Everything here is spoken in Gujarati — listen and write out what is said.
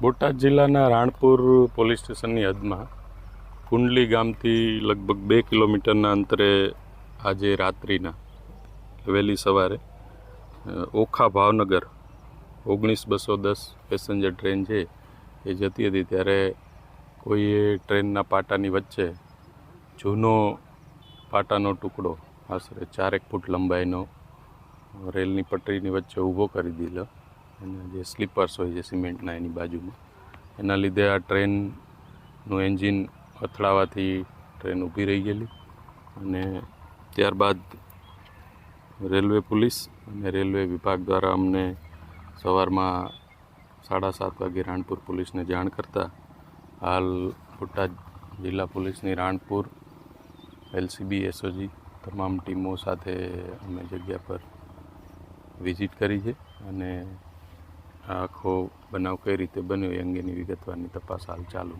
બોટાદ જિલ્લાના રાણપુર પોલીસ સ્ટેશનની હદમાં કુંડલી ગામથી લગભગ બે કિલોમીટરના અંતરે આજે રાત્રિના, વહેલી સવારે ઓખા ભાવનગર ઓગણીસ બસો દસ પેસેન્જર ટ્રેન છે, એ જતી હતી ત્યારે કોઈએ ટ્રેનના પાટાની વચ્ચે જૂનો પાટાનો ટુકડો, આશરે ચારેક ફૂટ લંબાઈનો, રેલની પટરીની વચ્ચે ઊભો કરી દીધો. અને જે સ્લીપર્સ હોય છે સિમેન્ટના એની બાજુમાં, એના લીધે આ ટ્રેનનું એન્જિન અથડાવાથી ટ્રેન ઊભી રહી ગયેલી અને ત્યારબાદ રેલવે પોલીસ અને રેલવે વિભાગ દ્વારા અમને સવારમાં સાડા સાત વાગે રાણપુર પોલીસને જાણ કરતાં હાલ બોટાદ જિલ્લા પોલીસની રાણપુર, એલસીબી, એસઓજી તમામ ટીમો સાથે અમે જગ્યા પર વિઝિટ કરી છે અને આખો બનાવ કઈ રીતે બન્યો એ અંગેની વિગતવારની તપાસ હાલ ચાલુ